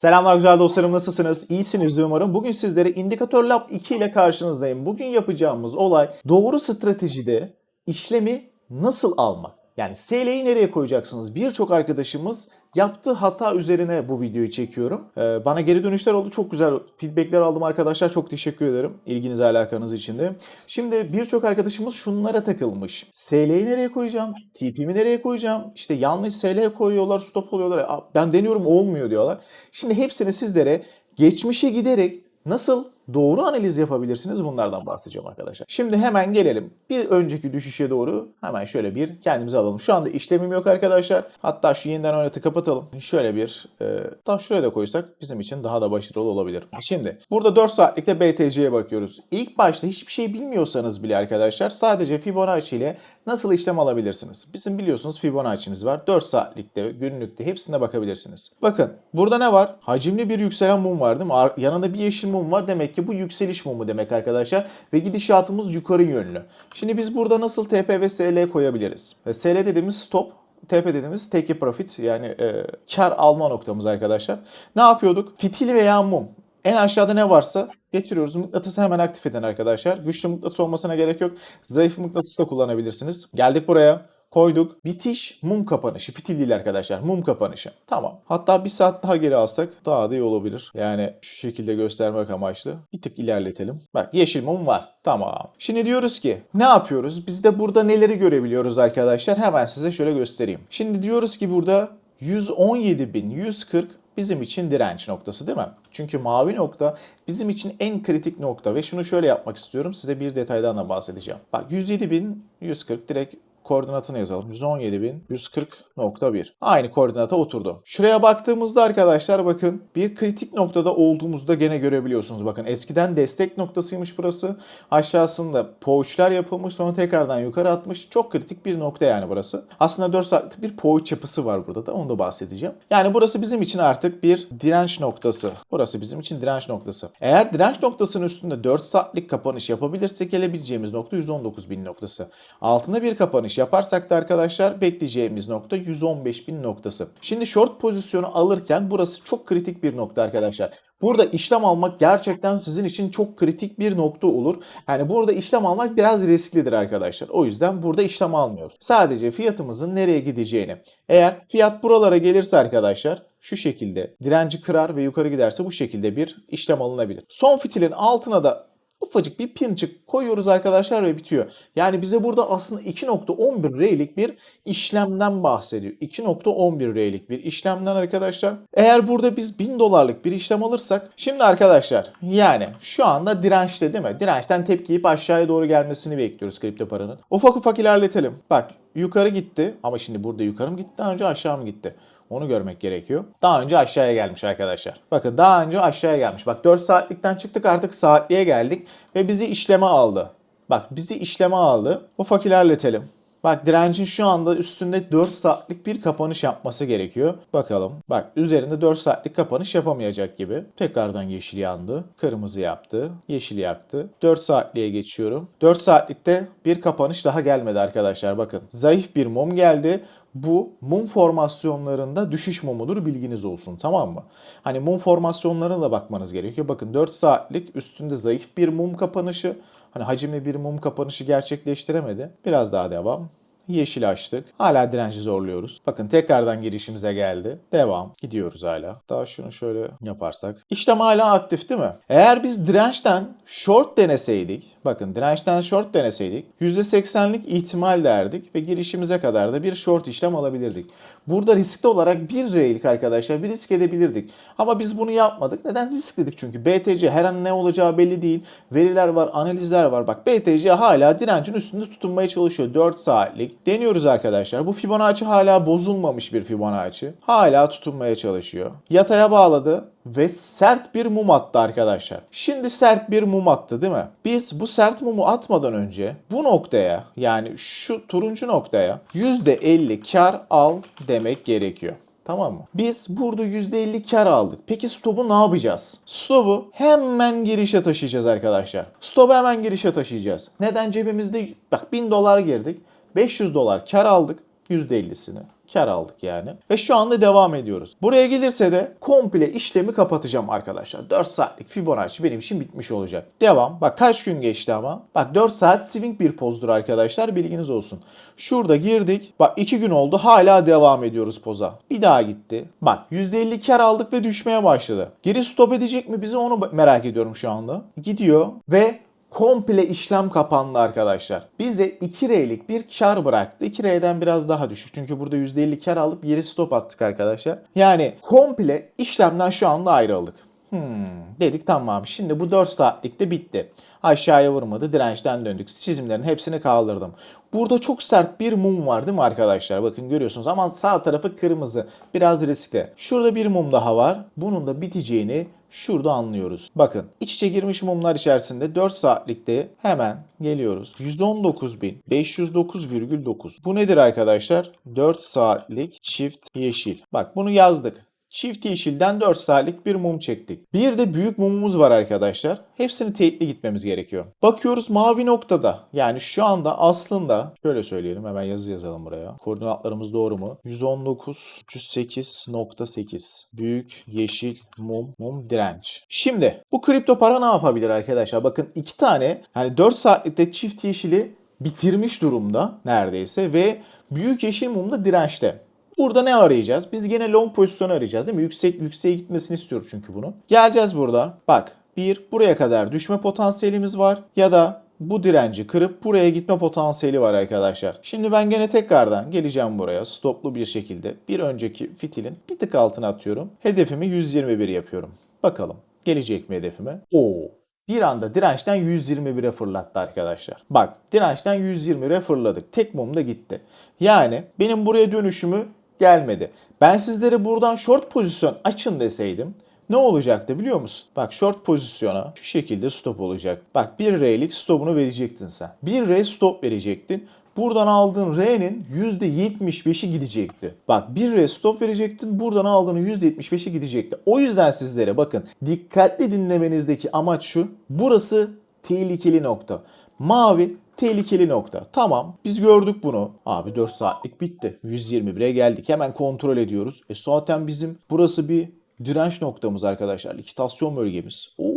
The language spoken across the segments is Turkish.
Selamlar güzel dostlarım nasılsınız? İyisiniz umarım. Bugün sizlere Indikator Lab 2 ile karşınızdayım. Bugün yapacağımız olay doğru stratejide işlemi nasıl almak? Yani SL'yi nereye koyacaksınız? Birçok arkadaşımız yaptığı hata üzerine bu videoyu çekiyorum. Ee, bana geri dönüşler oldu. Çok güzel feedbackler aldım arkadaşlar. Çok teşekkür ederim ilginiz alakanız için de. Şimdi birçok arkadaşımız şunlara takılmış. SL'yi nereye koyacağım? TP'mi nereye koyacağım? İşte yanlış SL koyuyorlar, stop oluyorlar. Ben deniyorum olmuyor diyorlar. Şimdi hepsini sizlere geçmişe giderek nasıl doğru analiz yapabilirsiniz bunlardan bahsedeceğim arkadaşlar. Şimdi hemen gelelim. Bir önceki düşüşe doğru hemen şöyle bir kendimize alalım. Şu anda işlemim yok arkadaşlar. Hatta şu yeniden oynatı kapatalım. Şöyle bir e, daha şuraya da koysak bizim için daha da başarılı olabilir. Şimdi burada 4 saatlikte BTC'ye bakıyoruz. İlk başta hiçbir şey bilmiyorsanız bile arkadaşlar sadece Fibonacci ile nasıl işlem alabilirsiniz? Bizim biliyorsunuz Fibonacci'miz var. 4 saatlikte, günlükte hepsine bakabilirsiniz. Bakın burada ne var? Hacimli bir yükselen mum var değil mi? Yanında bir yeşil mum var. Demek ki bu yükseliş mumu demek arkadaşlar. Ve gidişatımız yukarı yönlü. Şimdi biz burada nasıl TP ve SL koyabiliriz? Ve SL dediğimiz stop, TP dediğimiz take profit yani e, kar alma noktamız arkadaşlar. Ne yapıyorduk? Fitil veya mum. En aşağıda ne varsa getiriyoruz. Mıknatısı hemen aktif edin arkadaşlar. Güçlü mıknatıs olmasına gerek yok. Zayıf mıknatıs da kullanabilirsiniz. Geldik buraya koyduk. Bitiş mum kapanışı. Fitil değil arkadaşlar. Mum kapanışı. Tamam. Hatta bir saat daha geri alsak daha da iyi olabilir. Yani şu şekilde göstermek amaçlı. Bir tık ilerletelim. Bak yeşil mum var. Tamam. Şimdi diyoruz ki ne yapıyoruz? Biz de burada neleri görebiliyoruz arkadaşlar? Hemen size şöyle göstereyim. Şimdi diyoruz ki burada 117.140 bizim için direnç noktası değil mi? Çünkü mavi nokta bizim için en kritik nokta ve şunu şöyle yapmak istiyorum. Size bir detaydan da bahsedeceğim. Bak 107.140 direkt koordinatını yazalım. 117.140.1. Aynı koordinata oturdu. Şuraya baktığımızda arkadaşlar bakın bir kritik noktada olduğumuzda gene görebiliyorsunuz. Bakın eskiden destek noktasıymış burası. Aşağısında poğuçlar yapılmış sonra tekrardan yukarı atmış. Çok kritik bir nokta yani burası. Aslında 4 saatlik bir poğuç yapısı var burada da onu da bahsedeceğim. Yani burası bizim için artık bir direnç noktası. Burası bizim için direnç noktası. Eğer direnç noktasının üstünde 4 saatlik kapanış yapabilirsek gelebileceğimiz nokta 119.000 noktası. Altında bir kapanış yaparsak da arkadaşlar bekleyeceğimiz nokta 115.000 noktası. Şimdi short pozisyonu alırken burası çok kritik bir nokta arkadaşlar. Burada işlem almak gerçekten sizin için çok kritik bir nokta olur. Yani burada işlem almak biraz risklidir arkadaşlar. O yüzden burada işlem almıyoruz. Sadece fiyatımızın nereye gideceğini. Eğer fiyat buralara gelirse arkadaşlar şu şekilde direnci kırar ve yukarı giderse bu şekilde bir işlem alınabilir. Son fitilin altına da ufacık bir pincik koyuyoruz arkadaşlar ve bitiyor. Yani bize burada aslında 2.11 R'lik bir işlemden bahsediyor. 2.11 R'lik bir işlemden arkadaşlar. Eğer burada biz 1000 dolarlık bir işlem alırsak şimdi arkadaşlar yani şu anda dirençte değil mi? Dirençten tepki aşağıya doğru gelmesini bekliyoruz kripto paranın. Ufak ufak ilerletelim. Bak yukarı gitti ama şimdi burada yukarı mı gitti daha önce aşağı mı gitti? Onu görmek gerekiyor. Daha önce aşağıya gelmiş arkadaşlar. Bakın daha önce aşağıya gelmiş. Bak 4 saatlikten çıktık artık saatliğe geldik ve bizi işleme aldı. Bak bizi işleme aldı. Ufak ilerletelim. Bak direncin şu anda üstünde 4 saatlik bir kapanış yapması gerekiyor. Bakalım. Bak üzerinde 4 saatlik kapanış yapamayacak gibi. Tekrardan yeşil yandı. Kırmızı yaptı. Yeşil yaktı. 4 saatliğe geçiyorum. 4 saatlikte bir kapanış daha gelmedi arkadaşlar. Bakın zayıf bir mum geldi. Bu mum formasyonlarında düşüş mumudur bilginiz olsun tamam mı? Hani mum formasyonlarına da bakmanız gerekiyor. Bakın 4 saatlik üstünde zayıf bir mum kapanışı. Hani hacimli bir mum kapanışı gerçekleştiremedi. Biraz daha devam. Yeşil açtık. Hala direnci zorluyoruz. Bakın tekrardan girişimize geldi. Devam. Gidiyoruz hala. Daha şunu şöyle yaparsak. İşlem hala aktif değil mi? Eğer biz dirençten short deneseydik. Bakın dirençten short deneseydik. %80'lik ihtimal derdik. Ve girişimize kadar da bir short işlem alabilirdik. Burada riskli olarak bir R'lik arkadaşlar bir risk edebilirdik. Ama biz bunu yapmadık. Neden riskledik? Çünkü BTC her an ne olacağı belli değil. Veriler var, analizler var. Bak BTC hala direncin üstünde tutunmaya çalışıyor. 4 saatlik. Deniyoruz arkadaşlar. Bu Fibonacci hala bozulmamış bir Fibonacci. Hala tutunmaya çalışıyor. Yataya bağladı ve sert bir mum attı arkadaşlar. Şimdi sert bir mum attı değil mi? Biz bu sert mumu atmadan önce bu noktaya yani şu turuncu noktaya %50 kar al demek gerekiyor. Tamam mı? Biz burada %50 kar aldık. Peki stopu ne yapacağız? Stopu hemen girişe taşıyacağız arkadaşlar. Stopu hemen girişe taşıyacağız. Neden cebimizde bak 1000 dolar girdik. 500 dolar kar aldık. %50'sini Kar aldık yani. Ve şu anda devam ediyoruz. Buraya gelirse de komple işlemi kapatacağım arkadaşlar. 4 saatlik Fibonacci benim için bitmiş olacak. Devam. Bak kaç gün geçti ama. Bak 4 saat swing bir pozdur arkadaşlar. Bilginiz olsun. Şurada girdik. Bak 2 gün oldu. Hala devam ediyoruz poza. Bir daha gitti. Bak %50 kar aldık ve düşmeye başladı. Geri stop edecek mi bizi onu merak ediyorum şu anda. Gidiyor ve komple işlem kapandı arkadaşlar. Bize 2R'lik bir kar bıraktı. 2R'den biraz daha düşük. Çünkü burada %50 kar alıp geri stop attık arkadaşlar. Yani komple işlemden şu anda ayrıldık. Hmm, dedik tamam şimdi bu 4 saatlikte bitti. Aşağıya vurmadı dirençten döndük. Çizimlerin hepsini kaldırdım. Burada çok sert bir mum var değil mi arkadaşlar? Bakın görüyorsunuz ama sağ tarafı kırmızı. Biraz riskli. Şurada bir mum daha var. Bunun da biteceğini şurada anlıyoruz. Bakın iç içe girmiş mumlar içerisinde 4 saatlikte hemen geliyoruz. 119.509,9. Bu nedir arkadaşlar? 4 saatlik çift yeşil. Bak bunu yazdık. Çift yeşilden 4 saatlik bir mum çektik. Bir de büyük mumumuz var arkadaşlar. Hepsini teyitli gitmemiz gerekiyor. Bakıyoruz mavi noktada. Yani şu anda aslında şöyle söyleyelim hemen yazı yazalım buraya. Koordinatlarımız doğru mu? 119 308.8 büyük yeşil mum mum direnç. Şimdi bu kripto para ne yapabilir arkadaşlar? Bakın iki tane yani 4 saatlikte çift yeşili bitirmiş durumda neredeyse ve büyük yeşil mum da dirençte. Burada ne arayacağız? Biz gene long pozisyonu arayacağız değil mi? Yüksek yükseğe gitmesini istiyoruz çünkü bunu. Geleceğiz burada. Bak bir buraya kadar düşme potansiyelimiz var ya da bu direnci kırıp buraya gitme potansiyeli var arkadaşlar. Şimdi ben gene tekrardan geleceğim buraya stoplu bir şekilde. Bir önceki fitilin bir tık altına atıyorum. Hedefimi 121 yapıyorum. Bakalım gelecek mi hedefime? Oo bir anda dirençten 121'e fırlattı arkadaşlar. Bak dirençten 121'e fırladık. Tek mum da gitti. Yani benim buraya dönüşümü gelmedi. Ben sizlere buradan short pozisyon açın deseydim ne olacaktı biliyor musun? Bak short pozisyona şu şekilde stop olacak. Bak 1R'lik stopunu verecektin sen. 1R stop verecektin. Buradan aldığın R'nin %75'i gidecekti. Bak 1 R stop verecektin. Buradan aldığın %75'i gidecekti. O yüzden sizlere bakın dikkatli dinlemenizdeki amaç şu. Burası tehlikeli nokta. Mavi tehlikeli nokta. Tamam biz gördük bunu. Abi 4 saatlik bitti. 121'e geldik. Hemen kontrol ediyoruz. E zaten bizim burası bir direnç noktamız arkadaşlar. Likitasyon bölgemiz. Oo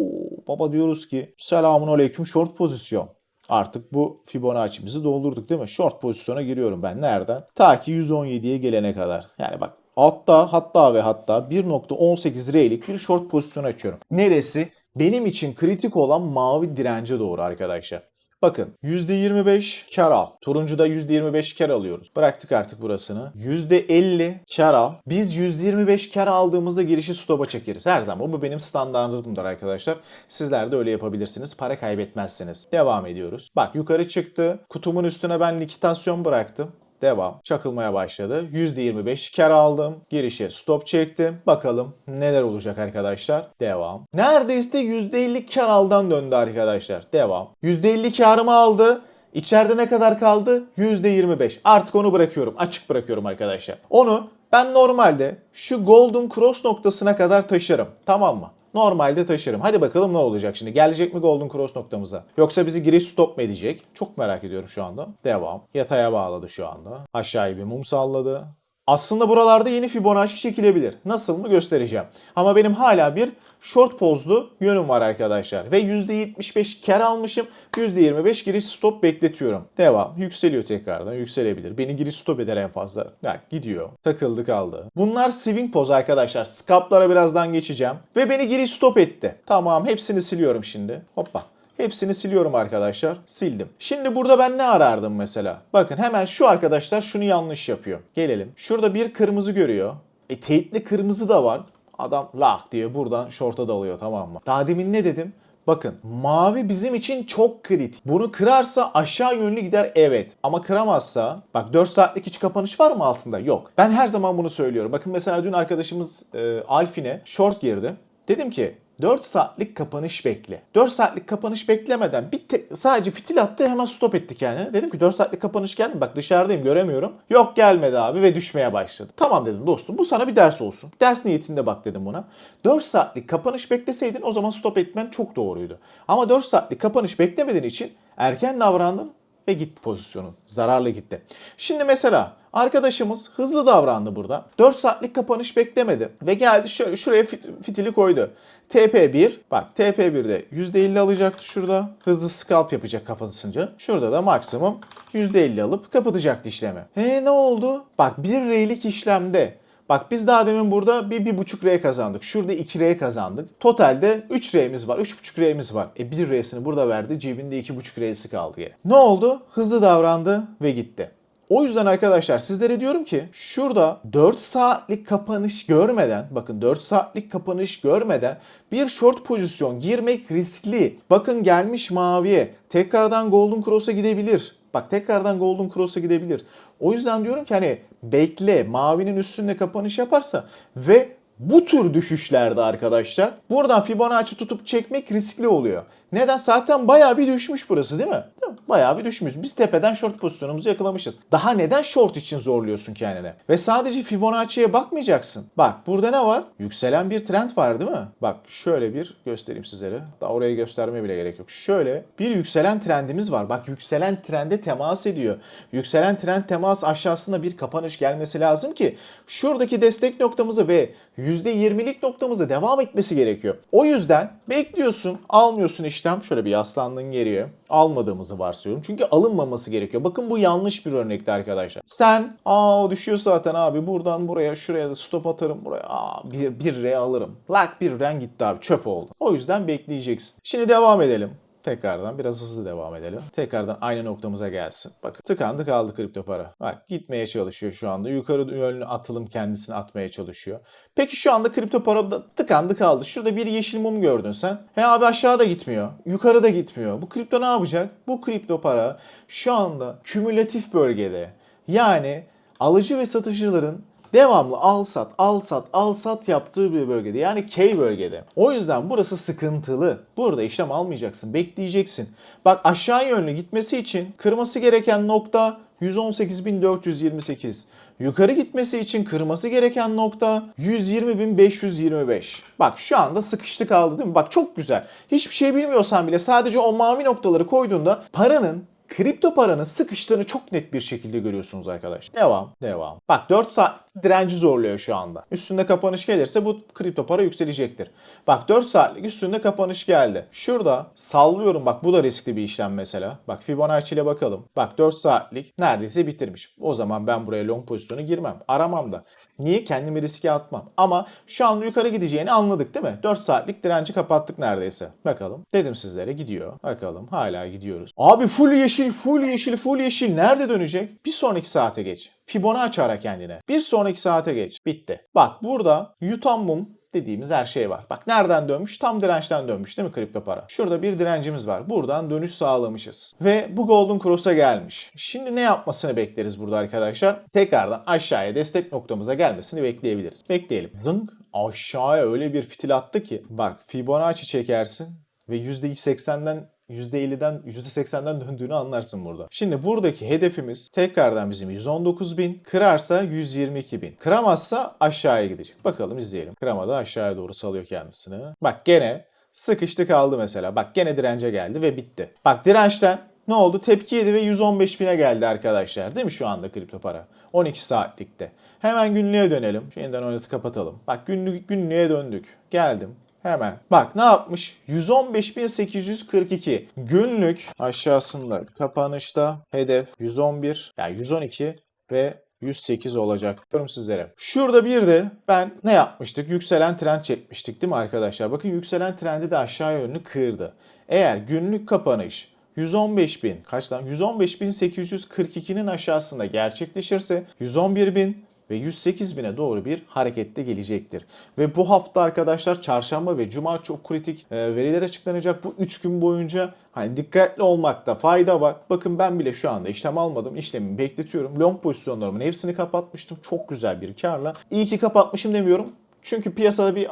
baba diyoruz ki selamun aleyküm short pozisyon. Artık bu Fibonacci'mizi doldurduk değil mi? Short pozisyona giriyorum ben. Nereden? Ta ki 117'ye gelene kadar. Yani bak hatta hatta ve hatta 1.18 R'lik bir short pozisyon açıyorum. Neresi? Benim için kritik olan mavi dirence doğru arkadaşlar. Bakın %25 kar al. Turuncuda %25 kar alıyoruz. Bıraktık artık burasını. %50 kar al. Biz %25 kar aldığımızda girişi stopa çekeriz. Her zaman bu benim standartımdır arkadaşlar. Sizler de öyle yapabilirsiniz. Para kaybetmezsiniz. Devam ediyoruz. Bak yukarı çıktı. Kutumun üstüne ben likitasyon bıraktım. Devam. Çakılmaya başladı. %25 kar aldım. Girişe stop çektim. Bakalım neler olacak arkadaşlar. Devam. Neredeyse %50 kar aldan döndü arkadaşlar. Devam. %50 karımı aldı. İçeride ne kadar kaldı? %25. Artık onu bırakıyorum. Açık bırakıyorum arkadaşlar. Onu ben normalde şu Golden Cross noktasına kadar taşırım. Tamam mı? Normalde taşırım. Hadi bakalım ne olacak şimdi. Gelecek mi Golden Cross noktamıza? Yoksa bizi giriş stop mu edecek? Çok merak ediyorum şu anda. Devam. Yataya bağladı şu anda. Aşağıya bir mum salladı. Aslında buralarda yeni Fibonacci çekilebilir. Nasıl mı göstereceğim. Ama benim hala bir short pozlu yönüm var arkadaşlar. Ve %75 kar almışım. %25 giriş stop bekletiyorum. Devam. Yükseliyor tekrardan. Yükselebilir. Beni giriş stop eder en fazla. Bak gidiyor. Takıldı kaldı. Bunlar swing poz arkadaşlar. Scalp'lara birazdan geçeceğim. Ve beni giriş stop etti. Tamam hepsini siliyorum şimdi. Hoppa. Hepsini siliyorum arkadaşlar. Sildim. Şimdi burada ben ne arardım mesela? Bakın hemen şu arkadaşlar şunu yanlış yapıyor. Gelelim. Şurada bir kırmızı görüyor. E teyitli kırmızı da var. Adam lak diye buradan şorta dalıyor tamam mı? Daha demin ne dedim? Bakın mavi bizim için çok kritik. Bunu kırarsa aşağı yönlü gider evet. Ama kıramazsa bak 4 saatlik hiç kapanış var mı altında? Yok. Ben her zaman bunu söylüyorum. Bakın mesela dün arkadaşımız e, Alfine short girdi. Dedim ki 4 saatlik kapanış bekle. 4 saatlik kapanış beklemeden bir te- sadece fitil attı hemen stop etti kendini. Dedim ki 4 saatlik kapanış geldi? Bak dışarıdayım göremiyorum. Yok gelmedi abi ve düşmeye başladı. Tamam dedim dostum bu sana bir ders olsun. Ders niyetinde bak dedim buna. 4 saatlik kapanış bekleseydin o zaman stop etmen çok doğruydu. Ama 4 saatlik kapanış beklemediğin için erken davrandın ve gitti pozisyonun. Zararlı gitti. Şimdi mesela Arkadaşımız hızlı davrandı burada. 4 saatlik kapanış beklemedi. Ve geldi şöyle şuraya fit- fitili koydu. TP1 bak TP1'de %50 alacaktı şurada. Hızlı scalp yapacak kafasınca. Şurada da maksimum %50 alıp kapatacaktı işlemi. E ne oldu? Bak 1 R'lik işlemde Bak biz daha demin burada bir, bir buçuk R kazandık. Şurada 2 R kazandık. Totalde 3 R'miz var. 3,5 R'miz var. E 1 R'sini burada verdi. Cebinde 2,5 R'si kaldı geri. Ne oldu? Hızlı davrandı ve gitti. O yüzden arkadaşlar sizlere diyorum ki şurada 4 saatlik kapanış görmeden bakın 4 saatlik kapanış görmeden bir short pozisyon girmek riskli. Bakın gelmiş maviye tekrardan Golden Cross'a gidebilir. Bak tekrardan Golden Cross'a gidebilir. O yüzden diyorum ki hani bekle mavinin üstünde kapanış yaparsa ve bu tür düşüşlerde arkadaşlar buradan Fibonacci tutup çekmek riskli oluyor. Neden? Zaten bayağı bir düşmüş burası değil mi? Değil? Bayağı bir düşmüş. Biz tepeden short pozisyonumuzu yakalamışız. Daha neden short için zorluyorsun kendine? Ve sadece Fibonacci'ye bakmayacaksın. Bak burada ne var? Yükselen bir trend var değil mi? Bak şöyle bir göstereyim sizlere. Daha oraya göstermeye bile gerek yok. Şöyle bir yükselen trendimiz var. Bak yükselen trende temas ediyor. Yükselen trend temas aşağısında bir kapanış gelmesi lazım ki şuradaki destek noktamızı ve %20'lik noktamızı devam etmesi gerekiyor. O yüzden bekliyorsun, almıyorsun işlem. Şöyle bir yaslandın geriye. Almadığımızı varsayıyorum. Çünkü alınmaması gerekiyor. Bakın bu yanlış bir örnekti arkadaşlar. Sen aa o düşüyor zaten abi buradan buraya şuraya da stop atarım buraya. Aa bir, bir R alırım. Lak bir ren gitti abi çöp oldu. O yüzden bekleyeceksin. Şimdi devam edelim. Tekrardan biraz hızlı devam edelim. Tekrardan aynı noktamıza gelsin. Bakın tıkandı kaldı kripto para. Bak gitmeye çalışıyor şu anda. Yukarı yönlü atılım kendisini atmaya çalışıyor. Peki şu anda kripto para da tıkandı kaldı. Şurada bir yeşil mum gördün sen. He abi aşağıda gitmiyor. Yukarıda gitmiyor. Bu kripto ne yapacak? Bu kripto para şu anda kümülatif bölgede. Yani alıcı ve satıcıların devamlı al sat al sat al sat yaptığı bir bölgede yani K bölgede. O yüzden burası sıkıntılı. Burada işlem almayacaksın bekleyeceksin. Bak aşağı yönlü gitmesi için kırması gereken nokta 118.428. Yukarı gitmesi için kırması gereken nokta 120.525. Bak şu anda sıkıştı kaldı değil mi? Bak çok güzel. Hiçbir şey bilmiyorsan bile sadece o mavi noktaları koyduğunda paranın kripto paranın sıkıştığını çok net bir şekilde görüyorsunuz arkadaşlar. Devam, devam. Bak 4 saat direnci zorluyor şu anda. Üstünde kapanış gelirse bu kripto para yükselecektir. Bak 4 saatlik üstünde kapanış geldi. Şurada sallıyorum bak bu da riskli bir işlem mesela. Bak Fibonacci ile bakalım. Bak 4 saatlik neredeyse bitirmiş. O zaman ben buraya long pozisyonu girmem. Aramam da. Niye? Kendimi riske atmam. Ama şu an yukarı gideceğini anladık değil mi? 4 saatlik direnci kapattık neredeyse. Bakalım. Dedim sizlere gidiyor. Bakalım hala gidiyoruz. Abi full yeşil, full yeşil, full yeşil. Nerede dönecek? Bir sonraki saate geç. Fibonacci ara kendine. Bir sonraki saate geç. Bitti. Bak burada yutan mum dediğimiz her şey var. Bak nereden dönmüş? Tam dirençten dönmüş değil mi kripto para? Şurada bir direncimiz var. Buradan dönüş sağlamışız. Ve bu Golden Cross'a gelmiş. Şimdi ne yapmasını bekleriz burada arkadaşlar? Tekrardan aşağıya destek noktamıza gelmesini bekleyebiliriz. Bekleyelim. Zınk aşağıya öyle bir fitil attı ki. Bak Fibonacci çekersin ve %80'den %50'den %80'den döndüğünü anlarsın burada. Şimdi buradaki hedefimiz tekrardan bizim 119.000. Kırarsa 122.000. Kıramazsa aşağıya gidecek. Bakalım izleyelim. Kıramadı aşağıya doğru salıyor kendisini. Bak gene sıkıştı kaldı mesela. Bak gene dirence geldi ve bitti. Bak dirençten ne oldu? Tepki yedi ve 115 bine geldi arkadaşlar. Değil mi şu anda kripto para? 12 saatlikte. Hemen günlüğe dönelim. Yeniden oynatı kapatalım. Bak günlük günlüğe döndük. Geldim. Hemen. Bak ne yapmış? 115.842. Günlük aşağısında kapanışta hedef 111 yani 112 ve 108 olacak. Diyorum sizlere. Şurada bir de ben ne yapmıştık? Yükselen trend çekmiştik değil mi arkadaşlar? Bakın yükselen trendi de aşağı yönlü kırdı. Eğer günlük kapanış 115.000 kaç lan? 115.842'nin aşağısında gerçekleşirse 111.000 ve 108 bine doğru bir harekette gelecektir. Ve bu hafta arkadaşlar çarşamba ve cuma çok kritik e, veriler açıklanacak. Bu 3 gün boyunca hani dikkatli olmakta fayda var. Bakın ben bile şu anda işlem almadım. İşlemimi bekletiyorum. Long pozisyonlarımın hepsini kapatmıştım. Çok güzel bir karla. İyi ki kapatmışım demiyorum. Çünkü piyasada bir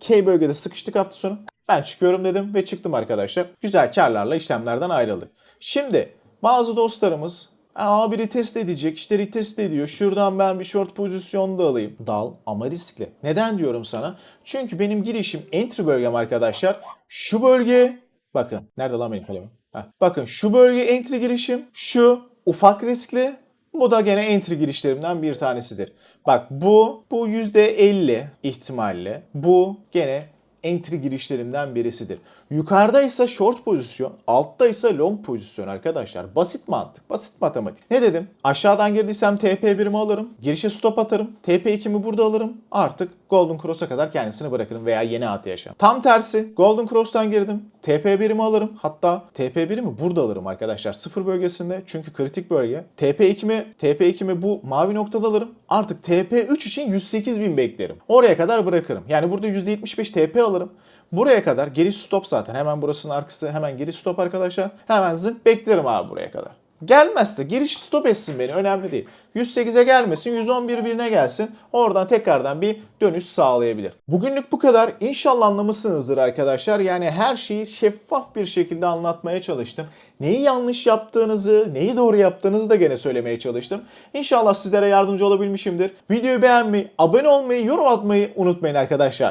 K bölgede sıkıştık hafta sonu. Ben çıkıyorum dedim ve çıktım arkadaşlar. Güzel karlarla işlemlerden ayrıldık. Şimdi bazı dostlarımız Aa biri test edecek işte retest ediyor. Şuradan ben bir short pozisyon da alayım. Dal ama riskli. Neden diyorum sana? Çünkü benim girişim entry bölgem arkadaşlar. Şu bölge bakın nerede lan benim kalemim? Heh. Bakın şu bölge entry girişim şu ufak riskli Bu da gene entry girişlerimden bir tanesidir. Bak bu bu %50 ihtimalle. Bu gene entry girişlerimden birisidir. Yukarıda ise short pozisyon, altta ise long pozisyon arkadaşlar. Basit mantık, basit matematik. Ne dedim? Aşağıdan girdiysem TP1'imi alırım, girişe stop atarım, TP2'mi burada alırım. Artık Golden Cross'a kadar kendisini bırakırım veya yeni hayatı yaşarım. Tam tersi Golden Cross'tan girdim. TP1'imi alırım. Hatta TP1'imi burada alırım arkadaşlar. Sıfır bölgesinde çünkü kritik bölge. TP2'mi TP2'mi bu mavi noktada alırım. Artık TP3 için 108.000 beklerim. Oraya kadar bırakırım. Yani burada %75 TP alırım. Buraya kadar geri stop zaten. Hemen burasının arkası hemen geri stop arkadaşlar. Hemen zınk beklerim abi buraya kadar. Gelmezse giriş stop etsin beni önemli değil. 108'e gelmesin 111 birine gelsin. Oradan tekrardan bir dönüş sağlayabilir. Bugünlük bu kadar. İnşallah anlamışsınızdır arkadaşlar. Yani her şeyi şeffaf bir şekilde anlatmaya çalıştım. Neyi yanlış yaptığınızı, neyi doğru yaptığınızı da gene söylemeye çalıştım. İnşallah sizlere yardımcı olabilmişimdir. Videoyu beğenmeyi, abone olmayı, yorum atmayı unutmayın arkadaşlar.